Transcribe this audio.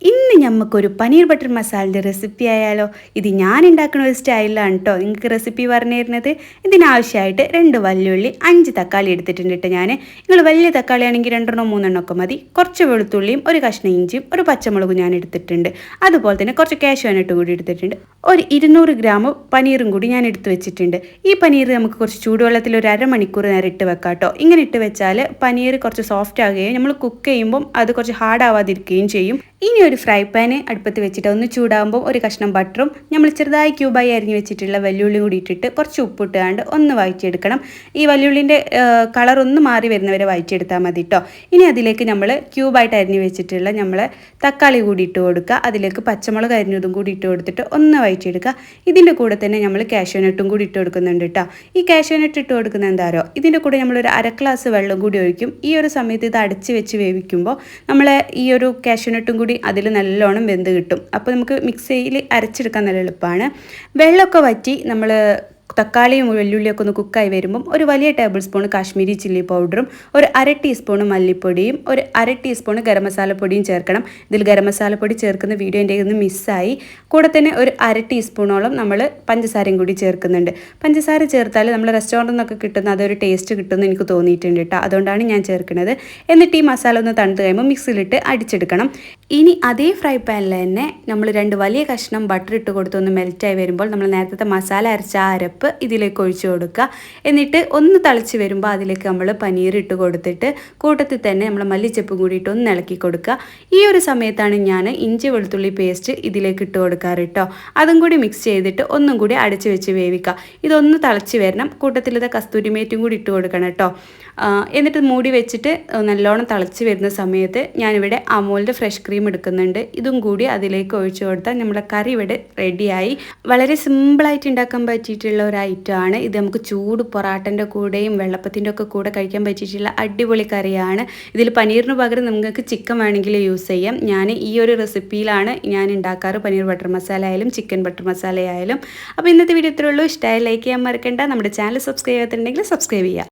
ഇന്ന് ഞമ്മക്കൊരു paneer butter മസാലന്റെ recipe ആയാലോ? ഇത് ഞാൻ ഉണ്ടാക്കുന്ന ഒരു സ്റ്റൈലാണ് കേട്ടോ നിങ്ങൾക്ക് റെസിപ്പി പറഞ്ഞു തരുന്നത് ഇതിനാവശ്യമായിട്ട് രണ്ട് വല്ലുള്ളി അഞ്ച് തക്കാളി എടുത്തിട്ടുണ്ട് കേട്ടോ ഞാൻ നിങ്ങൾ വലിയ തക്കാളി ആണെങ്കിൽ രണ്ടെണ്ണോ മൂന്നെണ്ണോ ഒക്കെ മതി. കുറച്ച് വെളുത്തുള്ളിയും ഒരു കഷ്ണം ഇഞ്ചിയും ഒരു പച്ചമുളകും ഞാൻ എടുത്തിട്ടുണ്ട്. അതുപോലെ തന്നെ കുറച്ച് കാശുവാനിട്ട് കൂടി എടുത്തിട്ടുണ്ട്. ഒരു ഇരുന്നൂറ് ഗ്രാം പനീറും കൂടി ഞാൻ എടുത്തു വെച്ചിട്ടുണ്ട്. ഈ പനീർ നമുക്ക് കുറച്ച് ചൂടുവെള്ളത്തിൽ ഒരു അരമണിക്കൂർ നേരം ഇട്ട് വെക്കാം കേട്ടോ ഇങ്ങനെ ഇട്ട് വെച്ചാൽ പനീർ കുറച്ച് സോഫ്റ്റ് ആകുകയും നമ്മൾ കുക്ക് ചെയ്യുമ്പം അത് കുറച്ച് ഹാർഡ് ആവാതിരിക്കുകയും ചെയ്യും. ഇനി ഒരു ഫ്രൈ പാന് അടുപ്പത്ത് വെച്ചിട്ട് ഒന്ന് ചൂടാകുമ്പോൾ ഒരു കഷ്ണം ബട്ടറും നമ്മൾ ചെറുതായി ക്യൂബായി അരിഞ്ഞ് വെച്ചിട്ടുള്ള വെല്ലുള്ളി കൂടി ഇട്ടിട്ട് കുറച്ച് ഉപ്പിട്ടാണ്ട് ഒന്ന് വഴറ്റിയെടുക്കണം. ഈ വെല്ലുള്ളിന്റെ കളർ ഒന്ന് മാറി വരുന്നവരെ വഴറ്റിയെടുത്താൽ മതി കേട്ടോ ഇനി അതിലേക്ക് നമ്മൾ ക്യൂബായിട്ട് അരിഞ്ഞ് വെച്ചിട്ടുള്ള നമ്മൾ തക്കാളി കൂടി ഇട്ട് കൊടുക്കുക. അതിലേക്ക് പച്ചമുളക് അരിഞ്ഞതും കൂടി ഇട്ട് കൊടുത്തിട്ട് ഒന്ന് വഴറ്റിയെടുക്കുക. ഇതിന്റെ കൂടെ തന്നെ നമ്മൾ കാഷ്യൂനട്ടും കൂടി ഇട്ട് കൊടുക്കുന്നുണ്ട് കേട്ടോ ഈ കാഷ്യൂനട്ട് ഇട്ട് കൊടുക്കുന്ന എന്താരോ ഇതിന്റെ കൂടെ നമ്മളൊരു അര ഗ്ലാസ് വെള്ളം കൂടി ഒഴിക്കും. ഈ ഒരു സമയത്ത് ഇത് അടച്ച് വെച്ച് വേവിക്കുമ്പോൾ നമ്മൾ ഈ ഒരു കാഷ്യൂനട്ടും കൂടി അതിൽ നല്ലോണം വെന്ത് കിട്ടും. അപ്പോൾ നമുക്ക് മിക്സിയിൽ അരച്ചെടുക്കാൻ നല്ല എളുപ്പമാണ് വെള്ളമൊക്കെ വറ്റി നമ്മൾ തക്കാളിയും വെല്ലുള്ളിയൊക്കെ ഒന്ന് കുക്കായി വരുമ്പം ഒരു വലിയ ടേബിൾ സ്പൂൺ കാശ്മീരി ചില്ലി പൗഡറും ഒരു അര ടീസ്പൂൺ മല്ലിപ്പൊടിയും ഒരു അര ടീസ്പൂൺ ഗരം മസാലപ്പൊടിയും ചേർക്കണം. ഇതിൽ ഗരം മസാലപ്പൊടി ചേർക്കുന്ന വീഡിയോ എന്റെ ഒന്ന് മിസ്സായി കൂടെ തന്നെ ഒരു അര ടീസ്പൂണോളം നമ്മൾ പഞ്ചസാരയും കൂടി ചേർക്കുന്നുണ്ട്. പഞ്ചസാര ചേർത്താൽ നമ്മൾ റെസ്റ്റോറന്റിൽ നിന്നൊക്കെ കിട്ടുന്ന അതൊരു ടേസ്റ്റ് കിട്ടുമെന്ന് എനിക്ക് തോന്നിയിട്ടുണ്ട് കേട്ടോ അതുകൊണ്ടാണ് ഞാൻ ചേർക്കുന്നത്. എന്നിട്ട് ഈ മസാല ഒന്ന് തണുത്ത് കഴിയുമ്പോൾ മിക്സിയിലിട്ട് അടിച്ചെടുക്കണം. ഇനി അതേ ഫ്രൈ പാനിൽ തന്നെ നമ്മൾ രണ്ട് വലിയ കഷ്ണം ബട്ടർ ഇട്ട് കൊടുത്തൊന്ന് മെൽറ്റായി വരുമ്പോൾ നമ്മൾ നേരത്തെ മസാല അരച്ച ആ അരപ്പ് ഇതിലേക്ക് ഒഴിച്ചു കൊടുക്കുക. എന്നിട്ട് ഒന്ന് തളിച്ച് വരുമ്പോൾ അതിലേക്ക് നമ്മൾ പനീർ ഇട്ട് കൊടുത്തിട്ട് കൂട്ടത്തിൽ തന്നെ നമ്മൾ മല്ലിച്ചപ്പും കൂടിയിട്ട് ഒന്ന് ഇളക്കി കൊടുക്കുക. ഈ ഒരു സമയത്താണ് ഞാൻ ഇഞ്ചി വെളുത്തുള്ളി പേസ്റ്റ് ഇതിലേക്ക് ഇട്ട് കൊടുക്കാറ് കേട്ടോ അതും കൂടി മിക്സ് ചെയ്തിട്ട് ഒന്നും കൂടി അടച്ച് വെച്ച് വേവിക്കുക. ഇതൊന്ന് തിളച്ച് വരണം. കൂട്ടത്തിൽ ഇത് കസ്തൂരിമേറ്റും കൂടി ഇട്ട് കൊടുക്കണം കേട്ടോ എന്നിട്ട് മൂടി വെച്ചിട്ട് നല്ലോണം തിളച്ച് വരുന്ന സമയത്ത് ഞാനിവിടെ അമൂലിന്റെ ഫ്രഷ് ക്രീം എടുക്കുന്നുണ്ട്. ഇതും കൂടി അതിലേക്ക് ഒഴിച്ചു കൊടുത്താൽ നമ്മുടെ കറി ഇവിടെ റെഡിയായി വളരെ സിമ്പിളായിട്ട് ഉണ്ടാക്കാൻ പറ്റിയിട്ടുള്ള ഒരു ഐറ്റമാണ്. ഇത് നമുക്ക് ചൂട് പൊറാട്ടന്റെ കൂടെയും വെള്ളപ്പത്തിന്റെ ഒക്കെ കൂടെ കഴിക്കാൻ പറ്റിയിട്ടുള്ള അടിപൊളി കറിയാണ്. ഇതിൽ പനീറിന് പകരം നിങ്ങൾക്ക് ചിക്കൻ വേണമെങ്കിൽ യൂസ് ചെയ്യാം. ഞാൻ ഈ ഒരു റെസിപ്പിയിലാണ് ഞാൻ ഉണ്ടാക്കാറ്. പനീർ ബട്ടർ മസാല ആയാലും ചിക്കൻ ബട്ടർ മസാല ആയാലും. അപ്പോൾ ഇന്നത്തെ വീഡിയോ ഇത്രയുള്ളൂ ഇഷ്ടമായി ലൈക്ക് ചെയ്യാൻ മറക്കണ്ട. നമ്മുടെ ചാനൽ സബ്സ്ക്രൈബ് ചെയ്യാത്തിട്ടുണ്ടെങ്കിൽ സബ്സ്ക്രൈബ് ചെയ്യുക.